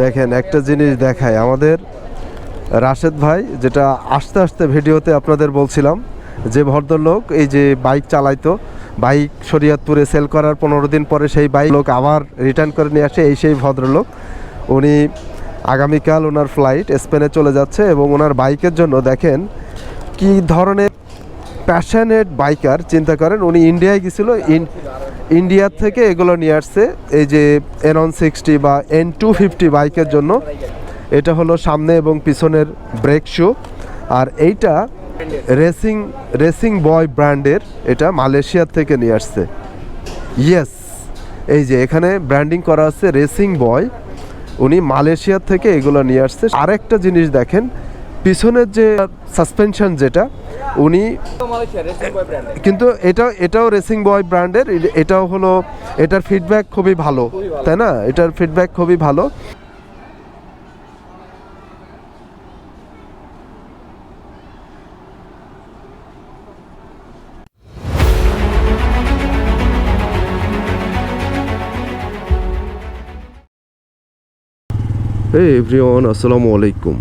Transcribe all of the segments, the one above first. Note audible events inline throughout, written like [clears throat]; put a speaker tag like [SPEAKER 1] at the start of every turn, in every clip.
[SPEAKER 1] দেখেন, একটা জিনিস দেখায় আমাদের রাশেদ ভাই, যেটা আস্তে আস্তে ভিডিওতে আপনাদের বলছিলাম, যে ভদ্রলোক এই যে বাইক চালাইতো, বাইক শরীয়তপুরে সেল করার পনেরো দিন পরে সেই বাইক লোক আবার রিটার্ন করে নিয়ে আসে, এই সেই ভদ্রলোক। উনি আগামীকাল ওনার ফ্লাইট স্পেনে চলে যাচ্ছে এবং ওনার বাইকের জন্য দেখেন কি ধরনের প্যাশনেট বাইকার চিন্তা করেন, উনি ইন্ডিয়ায় গেছিল ইন্ডিয়ার থেকে এগুলো নিয়ে আসছে। এই যে এন ওয়ান সিক্সটি বা এন টু ফিফটি বাইকের জন্য। এটা হলো সামনে এবং পিছনের ব্রেক শু আর এইটা রেসিং রেসিং বয় ব্র্যান্ডের এটা মালয়েশিয়ার থেকে নিয়ে আসছে। ইয়েস এই যে এখানে ব্র্যান্ডিং করা আছে রেসিং বয় উনি মালয়েশিয়ার থেকে এগুলো নিয়ে আসছে। আরেকটা জিনিস দেখেন, পিছনের যে সাসপেনশন যেটা উনি কিন্তু এটা এটাও রেসিং বয় ব্র্যান্ডের এটাও হলো এটার ফিডব্যাক খুবই ভালো তাই না? এটার ফিডব্যাক খুবই ভালো। এভরিওয়ান আসসালামু আলাইকুম।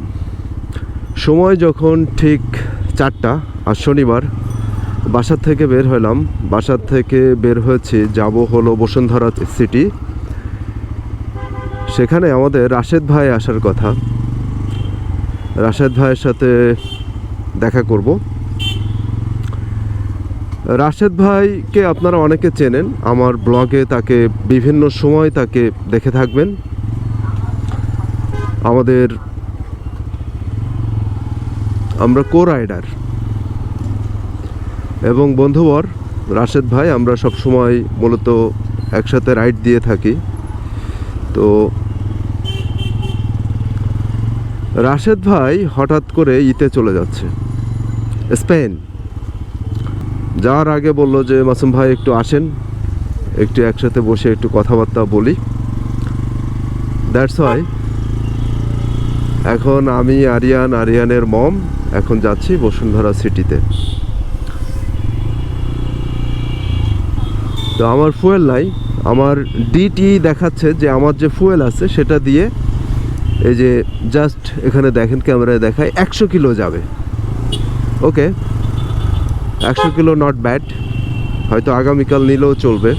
[SPEAKER 1] সময় যখন ঠিক চারটা আর শনিবার বাসার থেকে বের হলাম। বাসার থেকে বের হয়েছি, যাব হলো বসুন্ধরা সিটি সেখানে আমাদের রাশেদ ভাই আসার কথা। রাশেদ ভাইয়ের সাথে দেখা করব। রাশেদ ভাইকে আপনারা অনেকে চেনেন। আমার ব্লগে তাকে বিভিন্ন সময় তাকে দেখে থাকবেন। আমাদের আমরা কো রাইডার এবং বন্ধুবর, রাশেদ ভাই, আমরা সব সময় মূলত একসাথে রাইড দিয়ে থাকি। তো রাশেদ ভাই হঠাৎ করে ইতে চলে যাচ্ছে। স্পেন। যাওয়ার আগে বলল যে, মাসুম ভাই, একটু আসেন। একটু একসাথে বসে একটু কথাবার্তা বলি। দ্যাটস ওয়াই এখন আমি, আরিয়ান, আরিয়ানের মম এখন যাচ্ছি বসুন্ধরা সিটিতে। তো আমার ফুয়েল নাই, আমার ডিটি দেখাচ্ছে যে আমার যে ফুয়েল আছে সেটা দিয়ে এই যে জাস্ট এখানে দেখেন ক্যামেরায় দেখায় একশো কিলো যাবে। ওকে, একশো কিলো নট ব্যাড হয়তো আগামীকাল নিলেও চলবে।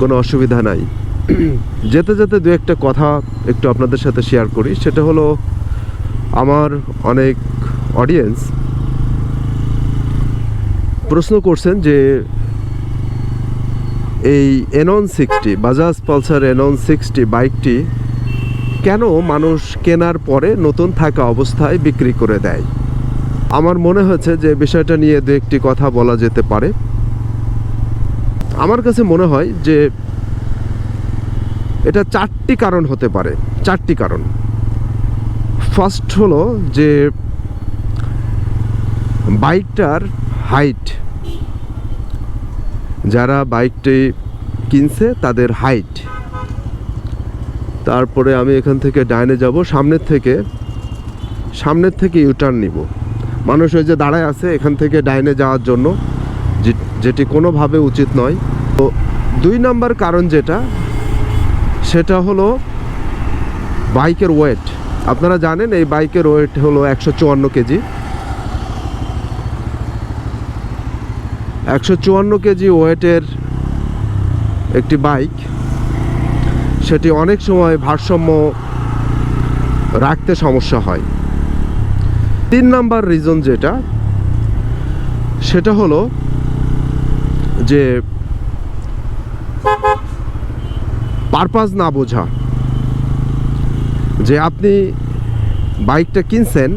[SPEAKER 1] কোনো অসুবিধা নাই। যেতে যেতে দু একটা কথা একটু আপনাদের সাথে শেয়ার করি, সেটা হলো আমার অনেক অডিয়েন্স প্রশ্ন করছেন যে এই NS sixty Bajaj Pulsar NS sixty বাইকটি কেন মানুষ কেনার পরে নতুন থাকা অবস্থায় বিক্রি করে দেয়? আমার মনে হয়েছে যে বিষয়টা নিয়ে দু একটি কথা বলা যেতে পারে। আমার কাছে মনে হয় যে এটা চারটি কারণ হতে পারে, চারটি কারণ। ফার্স্ট হলো যে বাইকটার হাইট যারা বাইকটি কিনছে তাদের হাইট তারপরে আমি এখান থেকে ডাইনে যাব, সামনের থেকে সামনের থেকে ইউটার্ন নিব। মানুষ ওই যে দাঁড়ায় আছে এখান থেকে ডাইনে যাওয়ার জন্য যেটি কোনোভাবে উচিত নয়। তো দুই নাম্বার কারণ যেটা, সেটা হলো বাইকের ওয়েট আপনারা জানেন এই বাইকের ওয়েট হলো একশো চুয়ান্ন কেজি। একশো চুয়ান্ন কেজি ওয়েটের একটি বাইক। সেটি অনেক সময় ভারসাম্য রাখতে সমস্যা হয়। তিন নাম্বার রিজন যেটা, সেটা হলো যে পারপাস না বোঝা। যে আপনি বাইকটা কিনছেন,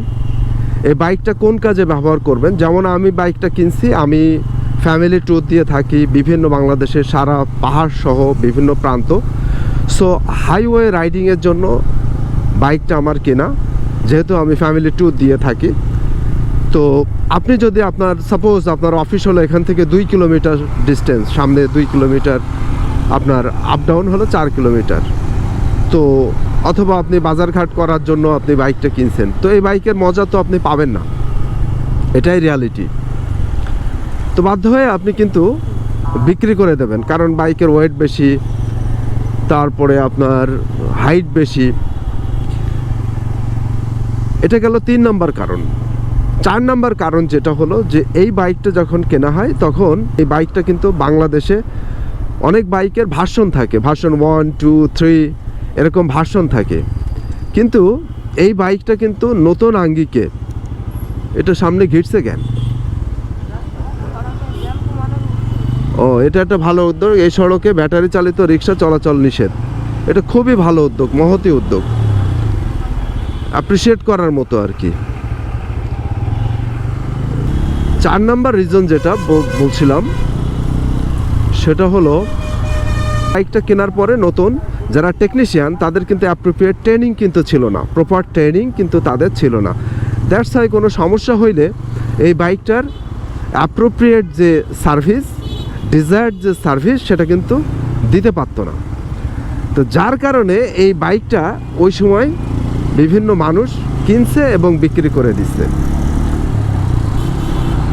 [SPEAKER 1] এই বাইকটা কোন কাজে ব্যবহার করবেন? যেমন আমি বাইকটা কিনছি, আমি ফ্যামিলি ট্যুর দিয়ে থাকি, বিভিন্ন বাংলাদেশের সারা পাহাড় সহ বিভিন্ন প্রান্ত। সো হাইওয়ে রাইডিংয়ের জন্য বাইকটা আমার কেনা, যেহেতু আমি ফ্যামিলি ট্যুর দিয়ে থাকি। তো আপনি যদি আপনার সাপোজ আপনার অফিস হলো এখান থেকে দুই কিলোমিটার ডিস্টেন্স সামনে দুই কিলোমিটার আপনার আপ ডাউন হলো চার কিলোমিটার তো অথবা আপনি বাজারঘাট করার জন্য আপনি বাইকটা কিনছেন। তো এই বাইকের মজা তো আপনি পাবেন না। এটাই রিয়ালিটি তো বাধ্য হয়ে আপনি কিন্তু বিক্রি করে দেবেন, কারণ বাইকের ওয়েট বেশি, তারপরে আপনার হাইট বেশি। এটা গেল তিন নাম্বার কারণ। চার নাম্বার কারণ যেটা হলো যে এই বাইকটা যখন কেনা হয়, তখন এই বাইকটা কিন্তু বাংলাদেশে অনেক বাইকের ভার্সন থাকে। ভার্সন ওয়ান টু থ্রি এরকম ভার্সন থাকে। কিন্তু এই বাইকটা কিন্তু নতুন আঙ্গিকে, এটা সামনে ঘিরছে কেন? ও, এটা একটা ভালো উদ্যোগ। এই সড়কে ব্যাটারি চালিত রিক্সা চলাচল নিষেধ। এটা খুবই ভালো উদ্যোগ, মহতি উদ্যোগ। অ্যাপ্রিসিয়েট করার মতো আর কি। চার নাম্বার রিজন যেটা বলছিলাম, সেটা হলো, বাইকটা কেনার পরে নতুন যারা টেকনিশিয়ান তাদের কিন্তু অ্যাপ্রোপ্রিয়েট ট্রেনিং কিন্তু ছিল না। প্রপার ট্রেনিং কিন্তু তাদের ছিল না। দ্যাটস হাই কোনো সমস্যা হইলে এই বাইকটার অ্যাপ্রোপ্রিয়েট যে সার্ভিস ডিজায়ার্ড যে সার্ভিস সেটা কিন্তু দিতে পারতো না। তো যার কারণে এই বাইকটা ওই সময় বিভিন্ন মানুষ কিনছে এবং বিক্রি করে দিচ্ছে।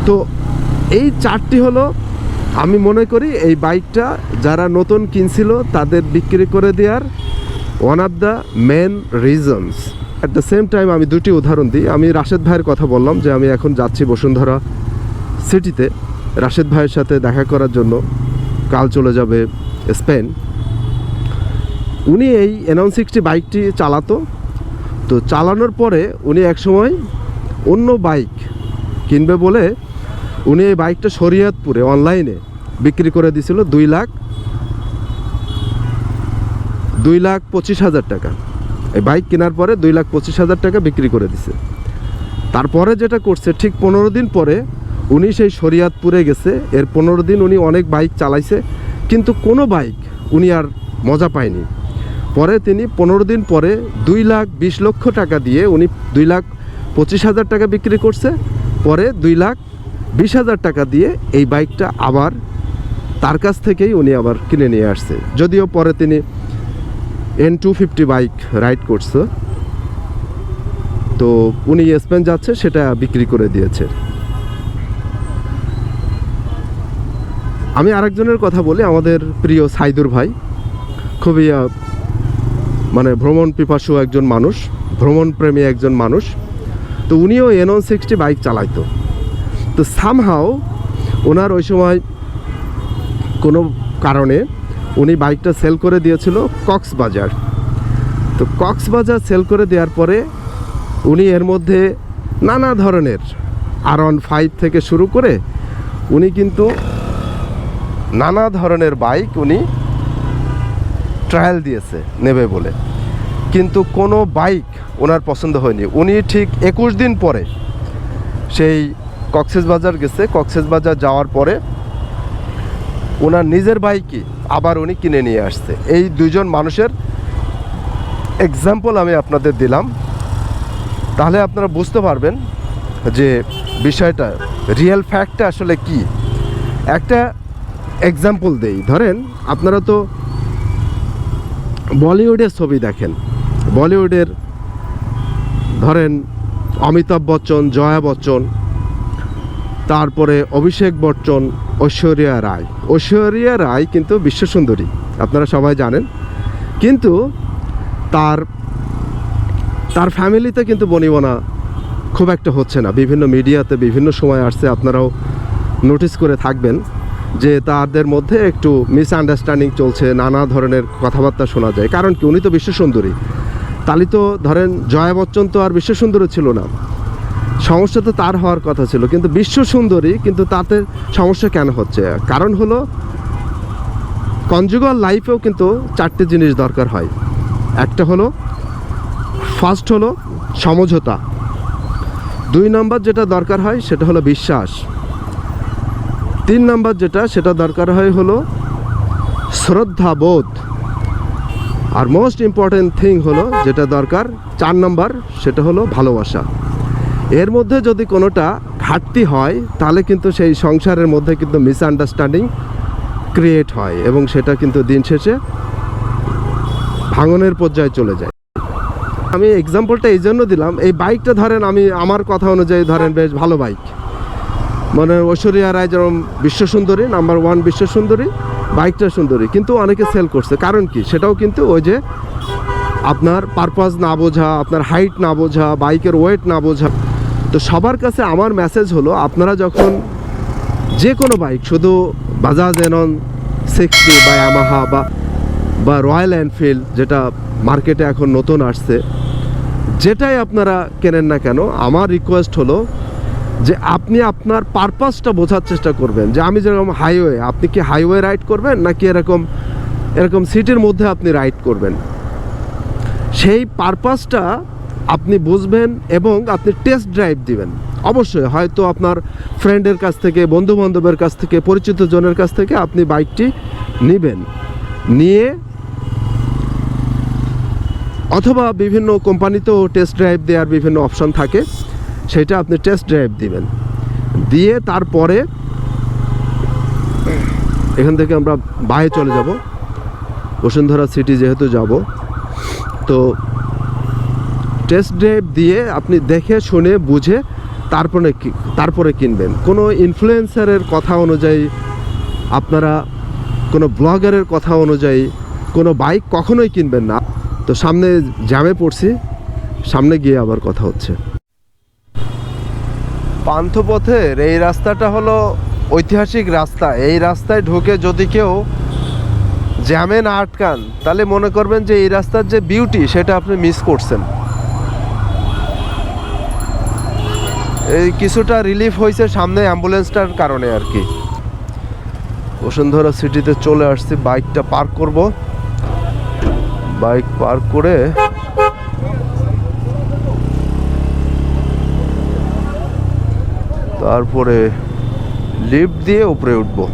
[SPEAKER 1] তো এই চারটি হলো আমি মনে করি এই বাইকটা যারা নতুন কিনছিল তাদের বিক্রি করে দেওয়ার one of the main reasons at the same time আমি দুটি উদাহরণ দিই। আমি রাশেদ ভাইয়ের কথা বললাম যে আমি এখন যাচ্ছি বসুন্ধরা সিটিতে। রাশেদ ভাইয়ের সাথে দেখা করার জন্য কাল চলে যাবে স্পেন। উনি এই এনন সিক্সটি বাইকটি চালাতো। তো চালানোর পরে উনি একসময় অন্য বাইক কিনবে বলে উনি এই বাইকটা শরীয়তপুরে অনলাইনে বিক্রি করে দিছিল দুই লাখ দুই লাখ পঁচিশ হাজার টাকা। এই বাইক কেনার পরে দুই লাখ পঁচিশ হাজার টাকা বিক্রি করে দিছে। তারপরে যেটা করছে, ঠিক পনেরো দিন পরে উনি সেই শরিয়াতপুরে গেছে, এর পনেরো দিন উনি অনেক বাইক চালাইছে, কিন্তু কোনো বাইক উনি আর মজা পায়নি। পরে তিনি পনেরো দিন পরে দুই লাখ বিশ লক্ষ টাকা দিয়ে উনি দুই লাখ পঁচিশ হাজার টাকা বিক্রি করছে, পরে দুই লাখ বিশ হাজার টাকা দিয়ে এই বাইকটা আবার তার কাছ থেকেই উনি আবার কিনে নিয়ে আসছে। যদিও পরে তিনি N two fifty bike ride করছে। তো উনি স্পেন যাচ্ছে, সেটা বিক্রি করে দিয়েছে। আমি আরেকজনের কথা বলি, আমাদের প্রিয় সাইদুর ভাই। খুবই মানে ভ্রমণ পিপাসু একজন মানুষ, ভ্রমণ প্রেমী একজন মানুষ। তো উনিও এন এনন সিক্সটি বাইক চালাইতো। তো সামহাও ওনার ওই সময় কোনো কারণে উনি বাইকটা সেল করে দিয়েছিল কক্সবাজার। তো কক্সবাজার সেল করে দেওয়ার পরে উনি এর মধ্যে নানা ধরনের আর অন ফাইভ থেকে শুরু করে উনি কিন্তু নানা ধরনের বাইক উনি ট্রায়াল দিয়েছে, নেবে বলে। কিন্তু কোনো বাইক ওনার পছন্দ হয়নি। উনি ঠিক একুশ দিন পরে সেই কক্সেস বাজার গেছে। কক্সেস বাজার যাওয়ার পরে ওনার নিজের বাইকই আবার উনি কিনে নিয়ে আসছে। এই দুজন মানুষের এক্সাম্পল আমি আপনাদের দিলাম। তাহলে আপনারা বুঝতে পারবেন যে বিষয়টা রিয়েল ফ্যাক্টটা আসলে কি? একটা এক্সাম্পল দেই। ধরেন আপনারা তো বলিউডের ছবি দেখেন। বলিউডের ধরেন অমিতাভ বচ্চন, জয়া বচ্চন তারপরে অভিষেক বচ্চন, ঐশ্বরিয়া রায়। ঐশ্বরিয়া রায় কিন্তু বিশ্বসুন্দরী, আপনারা সবাই জানেন। কিন্তু তার তার ফ্যামিলিতে কিন্তু বনিবনা খুব একটা হচ্ছে না। বিভিন্ন মিডিয়াতে বিভিন্ন সময় আসছে, আপনারাও নোটিস করে থাকবেন যে তাদের মধ্যে একটু মিসআন্ডারস্ট্যান্ডিং চলছে, নানা ধরনের কথাবার্তা শোনা যায়। কারণ কি, উনি তো বিশ্বসুন্দরী। তালি তো ধরেন, জয়া বচ্চন তো আর বিশ্বসুন্দরী ছিল না। সমস্যা তো তার হওয়ার কথা ছিল, কিন্তু বিশ্ব সুন্দরী, কিন্তু তাতে সমস্যা কেন হচ্ছে? কারণ হলো কনজুগাল লাইফেও কিন্তু চারটে জিনিস দরকার হয়। একটা হলো ফার্স্ট হলো সমঝোতা। দুই নম্বর যেটা দরকার হয়, সেটা হলো বিশ্বাস। তিন নাম্বার যেটা, সেটা দরকার হয় হলো, শ্রদ্ধাবোধ। আর মোস্ট ইম্পর্টেন্ট থিং হলো, যেটা দরকার, চার নম্বর, সেটা হলো ভালোবাসা। এর মধ্যে যদি কোনোটা ঘাটতি হয়, তাহলে কিন্তু সেই সংসারের মধ্যে কিন্তু মিসআন্ডারস্ট্যান্ডিং ক্রিয়েট হয় এবং সেটা কিন্তু দিন শেষে ভাঙনের পর্যায়ে চলে যায়। আমি এক্সাম্পলটা এই জন্য দিলাম, এই বাইকটা ধরেন আমি, আমার কথা অনুযায়ী ধরেন বেশ ভালো বাইক মানে ঐশ্বরিয়া রায় যেরকম বিশ্বসুন্দরী নাম্বার ওয়ান বিশ্বসুন্দরী বাইকটা সুন্দরী কিন্তু অনেকে সেল করছে। কারণ কি? সেটাও কিন্তু ওই যে আপনার পারপাস না বোঝা, আপনার হাইট না বোঝা বাইকের ওয়েট না বোঝা। তো সবার কাছে আমার মেসেজ হলো, আপনারা যখন যে কোনো বাইক শুধু বাজাজ এনন সিক্সটি বা ইয়ামাহা বা বা রয়্যাল এনফিল্ড যেটা মার্কেটে এখন নতুন আসছে, যেটাই আপনারা কেনেন না কেন, আমার রিকোয়েস্ট হলো যে আপনি আপনার পারপাসটা বোঝার চেষ্টা করবেন। যে আমি যেরকম হাইওয়ে আপনি কি হাইওয়ে রাইড করবেন, নাকি এরকম এরকম সিটির মধ্যে আপনি রাইড করবেন? সেই পারপাসটা আপনি বুঝবেন এবং আপনি টেস্ট ড্রাইভ দিবেন। অবশ্যই হয়তো আপনার ফ্রেন্ডের কাছ থেকে বন্ধু বান্ধবের কাছ থেকে, পরিচিত জনের কাছ থেকে আপনি বাইকটি নেবেন। নিয়ে অথবা বিভিন্ন কোম্পানিতেও টেস্ট ড্রাইভ দেওয়ার বিভিন্ন অপশন থাকে, সেটা আপনি টেস্ট ড্রাইভ দিবেন। দিয়ে তারপরে এখান থেকে আমরা বাইরে চলে যাব। বসুন্ধরা সিটি যেহেতু যাব, তো টেস্ট ড্রাইভ দিয়ে আপনি দেখে, শুনে, বুঝে তারপরে তারপরে কিনবেন। কোনো ইনফ্লুয়েন্সারের কথা অনুযায়ী, আপনারা কোনো ব্লগারের কথা অনুযায়ী কোনো বাইক কখনোই কিনবেন না। তো সামনে জ্যামে পড়ছি, সামনে গিয়ে আবার কথা হচ্ছে। পান্থপথের এই রাস্তাটা হলো ঐতিহাসিক রাস্তা। এই রাস্তায় ঢুকে যদি কেউ জ্যামে না আটকান, তাহলে মনে করবেন যে এই রাস্তার যে বিউটি সেটা আপনি মিস করছেন। এই কিছুটা রিলিফ হয়েছে সামনে অ্যাম্বুলেন্সটার কারণে আর কি। বসুন্ধরা সিটিতে চলে আসছি, বাইকটা পার্ক করব। বাইক পার্ক করে তারপরে লিফট দিয়ে উপরে উঠবো।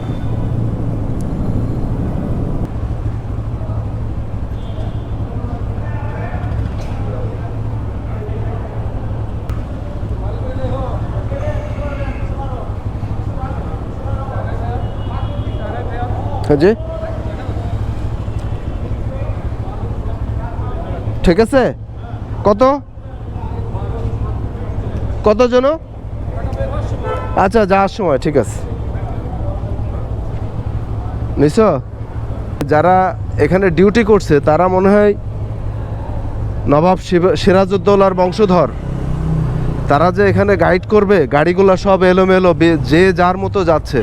[SPEAKER 1] হ্যাঁ জি ঠিক আছে? কত? কত জন আচ্ছা যাওয়ার সময়, ঠিক আছে। নিছ? যারা এখানে ডিউটি করছে, তারা মনে হয় নবাব সিরাজউদ্দৌলার বংশধর। তারা যে এখানে গাইড করবে, গাড়িগুলো সব এলোমেলো যে যার মতো যাচ্ছে।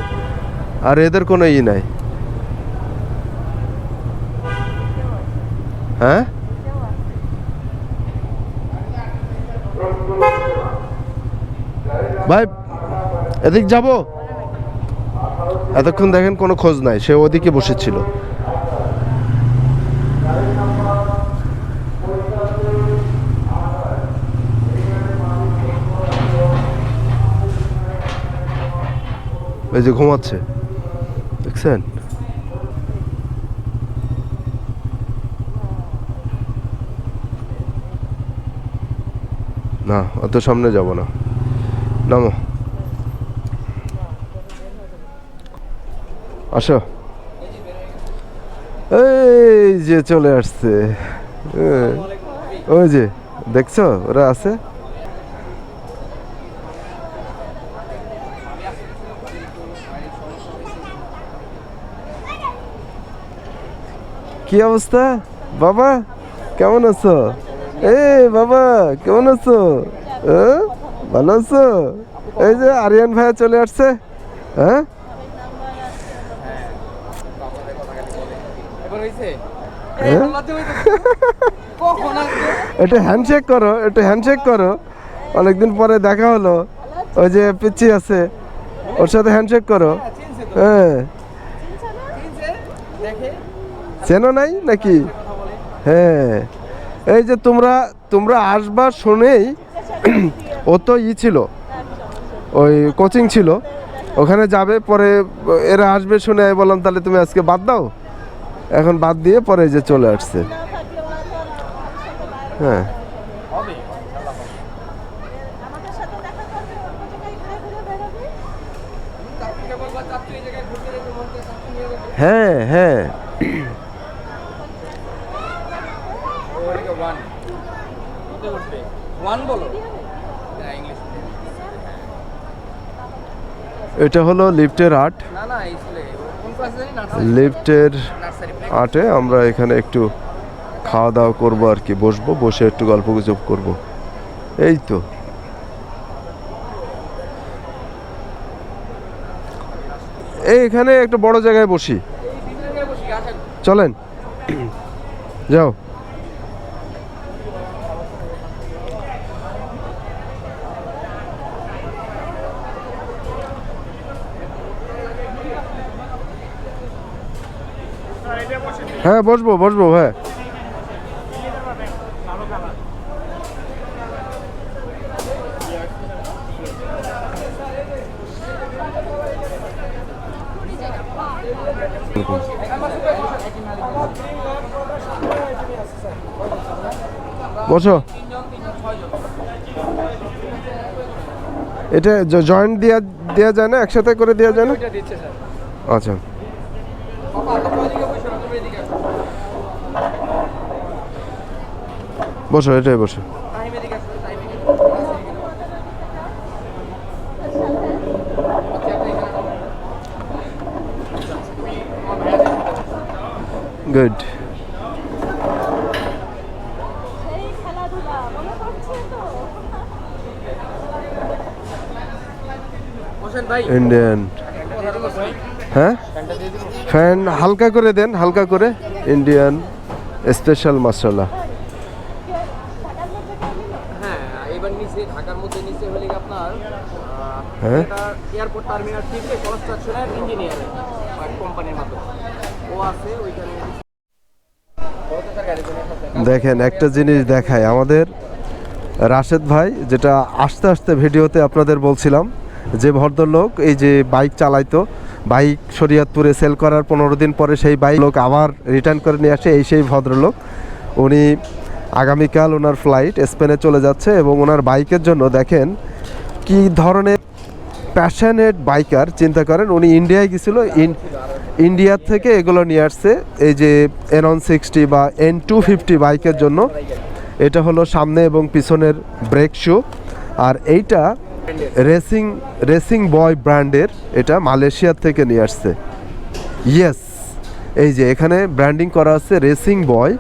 [SPEAKER 1] আর এদের কোনো ই নাই। হ্যাঁ? ভাই, এদিক যাব? এতক্ষণ দেখেন কোনো খোঁজ নাই, সে ওদিকে বসেছিল। এই যে ঘুমাচ্ছে, দেখছেন? না, অত সামনে যাব না। নামো। আসো। এই যে চলে আসছে। ওই যে, দেখছ? ওরা আছে? কি অবস্থা? বাবা, কেমন আছো? এ বাবা কেমন আছো? হ্যাঁ? ভালো আছো? এই যে আরিয়ান ভাইয়া চলে আসছে। হ্যাঁ? একটু হ্যান্ডশেক করো একটু হ্যান্ডশেক করো। অনেকদিন পরে দেখা হলো। ওই যে পিচ্ছি আছে ওর সাথে হ্যান্ডশেক করো। হ্যাঁ চেনো নাই নাকি? হ্যাঁ। এই যে তোমরা তোমরা আসবার শুনেই [clears throat] ও তো ই ছিল, ওই কোচিং ছিল। ওখানে যাবে, পরে এরা আসবে শুনে বললাম, তাহলে তুমি আজকে বাদ দাও। এখন বাদ দিয়ে পরে যে চলে আসছে। হ্যাঁ।
[SPEAKER 2] হ্যাঁ
[SPEAKER 3] আমাদের সাথে দেখা করবে অন্য জায়গায় ঘুরে ঘুরে বেরোবে
[SPEAKER 2] চাকরিকে বলবা চাকরি এই জায়গায় ঘুরতে যেতে মন চায় চাকরি নিয়ে যাবে
[SPEAKER 1] হ্যাঁ হ্যাঁ
[SPEAKER 2] ওইদিকে ওয়ান কত উঠবে ওয়ান বলো।
[SPEAKER 1] এটা হলো লিফটের আর্ট। লিফটের আটে আমরা এখানে একটু খাওয়া দাওয়া করব আর কি বসবো বসে একটু গল্প গুজব করব। এই তো। এই এখানে একটা বড় জায়গায় বসি। চলেন। যাও। হ্যাঁ বসবো বসবো হ্যাঁ। বসো। এটা জয়েন্ট দেওয়া দেওয়া যায় না? একসাথে করে দেওয়া যায় না? আচ্ছা
[SPEAKER 2] বাবা তোমরা এদিকে বসো না তোমরা এদিকে আসো
[SPEAKER 1] বসো এটাই বসো
[SPEAKER 2] টাইম এদিকে আসো টাইম এদিকে আসো নার্সারি এখানে বসো। আচ্ছা, আপনি এখানে বসো। আমার ভাইয়া এটাই পাচ্ছে।
[SPEAKER 1] গুড ইন্ডিয়ান হ্যাঁ? ফ্যান হালকা করে দেন, হালকা করে। ইন্ডিয়ান স্পেশাল মশলা
[SPEAKER 3] ঢাকার মধ্যে কেউ নিল
[SPEAKER 2] হ্যাঁ এবার নিচে ঢাকার মধ্যে নিচে হলে আপনার
[SPEAKER 1] হ্যাঁ?
[SPEAKER 2] এয়ারপোর্ট টার্মিনাল থ্রিতে কনস্ট্রাকশনের ইঞ্জিনিয়ার কোম্পানির মাধ্যমে। ও আছে ওইখানে
[SPEAKER 1] দেখেন একটা জিনিস দেখায় আমাদের। রাশেদ ভাই যেটা আস্তে আস্তে ভিডিওতে আপনাদের বলছিলাম যে ভদ্রলোক এই যে বাইক চালাইতো বাইক শরীয়তপুরে সেল করার পনেরো দিন পরে সেই বাইক লোক আবার রিটার্ন করে নিয়ে আসে এই সেই ভদ্রলোক। উনি আগামীকাল ওনার ফ্লাইট স্পেনে চলে যাচ্ছে এবং ওনার বাইকের জন্য দেখেন কি ধরনের প্যাশনেট বাইকার চিন্তা করেন, উনি ইন্ডিয়ায় গেছিল ইন্ডিয়ার থেকে এগুলো নিয়ে আসছে, এই যে এন সিক্সটি বা এন টু ফিফটি বাইকের জন্য। এটা হলো সামনে এবং পিছনের ব্রেক শু আর এইটা রেসিং রেসিং বয় ব্র্যান্ডের এটা মালয়েশিয়ার থেকে নিয়ে আসছে। ইয়েস এই যে এখানে ব্র্যান্ডিং করা আছে রেসিং বয়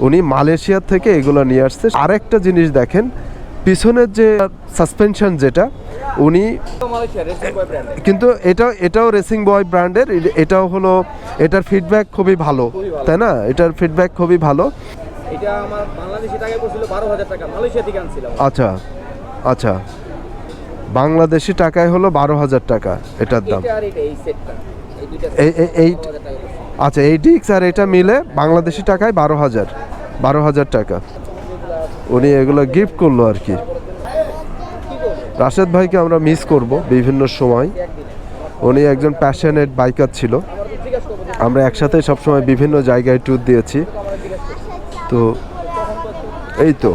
[SPEAKER 1] উনি মালয়েশিয়ার থেকে এগুলো নিয়ে আসছে। আরেকটা জিনিস দেখেন পিছনের যে সাসপেনশন যেটা উনি কিন্তু এটা এটাও রেসিং বয় ব্র্যান্ডের এটাও হলো এটার ফিডব্যাক খুবই ভালো তাই না? এটার ফিডব্যাক খুবই ভালো।
[SPEAKER 2] এটা আমার বাংলাদেশি টাকায় পড়ছিল বারো হাজার টাকা মালয়েশিয়া থেকে আনছিলাম।
[SPEAKER 1] আচ্ছা আচ্ছা। বাংলাদেশি টাকায় হলো বারো হাজার টাকা এটার দাম।
[SPEAKER 2] এই এই দুইটা
[SPEAKER 1] এই- এই- এই-
[SPEAKER 2] 12,000 টাকা পড়ছে।
[SPEAKER 1] আচ্ছা এই ডিক্স আর এটা মিলে বাংলাদেশি টাকায় বারো হাজার বারো হাজার টাকা। উনি এগুলো গিফট করল আর কি। রাশেদ ভাইকে আমরা মিস করব বিভিন্ন সময়। উনি একজন প্যাশনেট বাইকার ছিল।
[SPEAKER 2] আমরা
[SPEAKER 1] একসাথে সবসময় বিভিন্ন জায়গায় ট্যুর দিয়েছি। তো এই তো,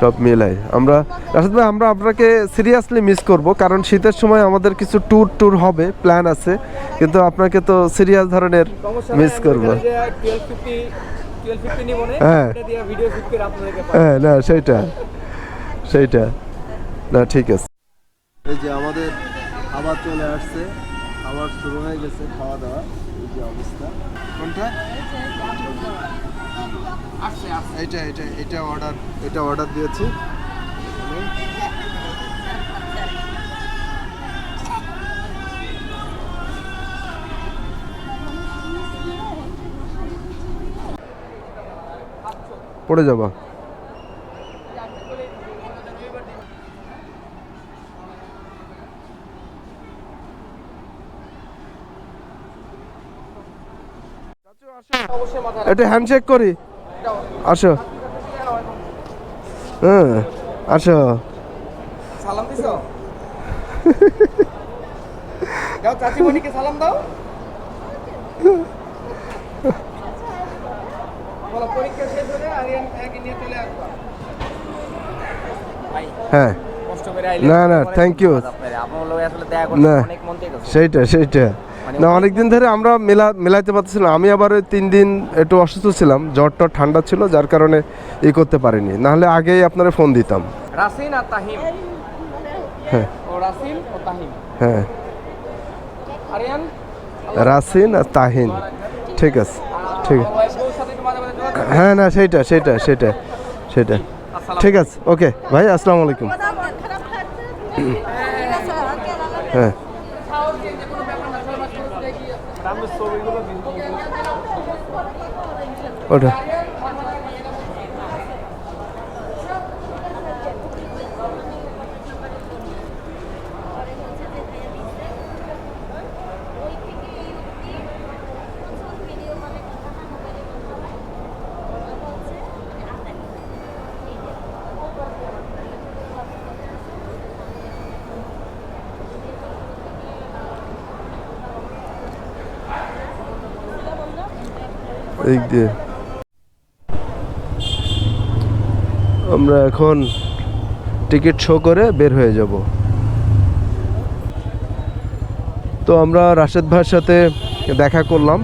[SPEAKER 1] সব মিলাই। আমরা, রাশেদ ভাই, আমরা আপনাকে সিরিয়াসলি মিস করব কারণ শীতের সময় আমাদের কিছু ট্যুর ট্যুর হবে প্ল্যান আছে। কিন্তু আপনাকে তো সিরিয়াস ধরনের মিস করব।
[SPEAKER 2] যে 1250 1250 নিব না
[SPEAKER 1] হ্যাঁ।
[SPEAKER 2] এটা দিয়ে ভিডিও শুট করে আপনাদেরকে
[SPEAKER 1] হ্যাঁ না সেইটা সেইটা না ঠিক আছে। এই যে আমাদের আবার চলে আসছে আবার শুরু হয়ে গেছে খাওয়া দাওয়া এই যে অবস্থা। কোনটা?
[SPEAKER 2] আসছে আসছে।
[SPEAKER 1] এইটা এটা এটা অর্ডার এটা অর্ডার দিয়েছি। পড়ে যাবা। এটা হ্যান্ডশেক করি? আসো। হ্যাঁ আসো।
[SPEAKER 2] সালাম যাও চাচি সালাম দাও বলো পরীক্ষা শেষ হলে আরিয়ান এক নিয়ে চলে আসবা ভাই
[SPEAKER 1] হ্যাঁ। না, না,
[SPEAKER 2] লোক আসলে
[SPEAKER 1] না।
[SPEAKER 2] অনেক মন
[SPEAKER 1] সেইটা সেইটা। না অনেকদিন ধরে আমরা মেলা মেলাইতে পারতেছিলাম। আমি আবার ওই তিন দিন একটু অসুস্থ ছিলাম জ্বর টর ঠান্ডা ছিল যার কারণে ই করতে পারিনি। নাহলে আগেই আপনারা ফোন দিতাম।
[SPEAKER 2] রাসিন আর তাহিম।
[SPEAKER 1] হ্যাঁ।
[SPEAKER 2] ও রাসিন ও তাহিম।
[SPEAKER 1] হ্যাঁ।
[SPEAKER 2] আরিয়ান?
[SPEAKER 1] রাসিন আর তাহিন ঠিক আছে। ঠিক আছে। হ্যাঁ না সেটা সেটা সেটা সেটা ঠিক আছে ওকে ভাই আসসালামু আলাইকুম।
[SPEAKER 3] ভালো
[SPEAKER 1] হ্যাঁ। ওটা দিক দিয়ে আমরা এখন টিকিট শো করে বের হয়ে যাব। তো আমরা রাশেদ ভাইয়ের সাথে দেখা করলাম।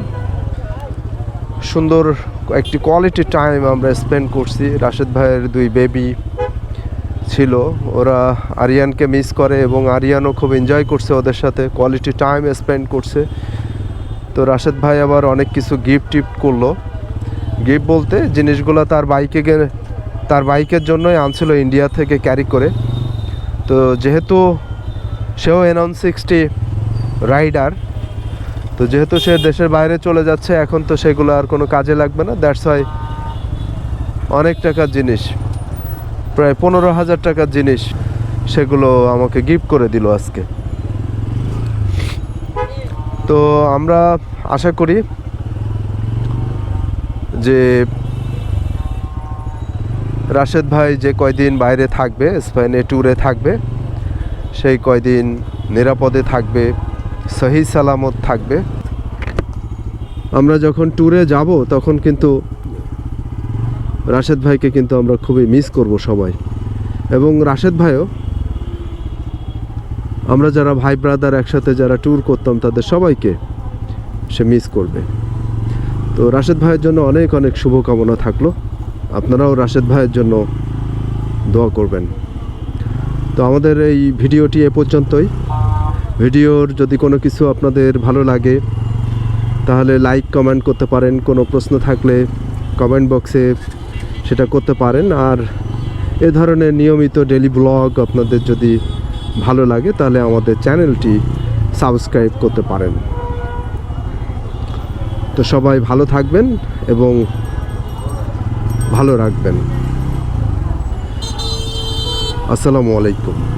[SPEAKER 1] সুন্দর একটি কোয়ালিটি টাইম আমরা স্পেন্ড করছি। রাশেদ ভাইয়ের দুই বেবি ছিল। ওরা আরিয়ানকে মিস করে এবং আরিয়ানও খুব এনজয় করছে ওদের সাথে। কোয়ালিটি টাইম স্পেন্ড করছে। তো রাশেদ ভাই আবার অনেক কিছু গিফট টিফট করল। গিফট বলতে জিনিসগুলো তার বাইকে তার বাইকের জন্যই আনছিল ইন্ডিয়া থেকে ক্যারি করে। তো যেহেতু সেও এনন সিক্সটি রাইডার তো যেহেতু সে দেশের বাইরে চলে যাচ্ছে, এখন তো সেগুলো আর কোনো কাজে লাগবে না। দ্যাটস ওয়াই অনেক টাকার জিনিস, প্রায় পনেরো হাজার টাকার জিনিস সেগুলো আমাকে গিফট করে দিল আজকে। তো আমরা আশা করি যে রাশেদ ভাই যে কয়দিন বাইরে থাকবে, স্পেনে ট্যুরে থাকবে, সেই কয়দিন নিরাপদে থাকবে, সহি সালামত থাকবে। আমরা যখন ট্যুরে যাব, তখন কিন্তু রাশেদ ভাইকে কিন্তু আমরা খুবই মিস করব সবাই। এবং রাশেদ ভাইও আমরা যারা ভাই ব্রাদার একসাথে যারা ট্যুর করতাম, তাদের সবাইকে সে মিস করবে। তো রাশেদ ভাইয়ের জন্য অনেক অনেক শুভকামনা থাকল। আপনারাও রাশেদ ভাইয়ের জন্য দোয়া করবেন। তো আমাদের এই ভিডিওটি এ পর্যন্তই। ভিডিওর যদি কোনো কিছু আপনাদের ভালো লাগে, তাহলে লাইক কমেন্ট করতে পারেন। কোনো প্রশ্ন থাকলে কমেন্ট বক্সে সেটা করতে পারেন। আর এ ধরনের নিয়মিত ডেলি ব্লগ আপনাদের যদি ভালো লাগে, তাহলে আমাদের চ্যানেলটি সাবস্ক্রাইব করতে পারেন। তো সবাই ভালো থাকবেন এবং ভালো রাখবেন। আসসালামু আলাইকুম।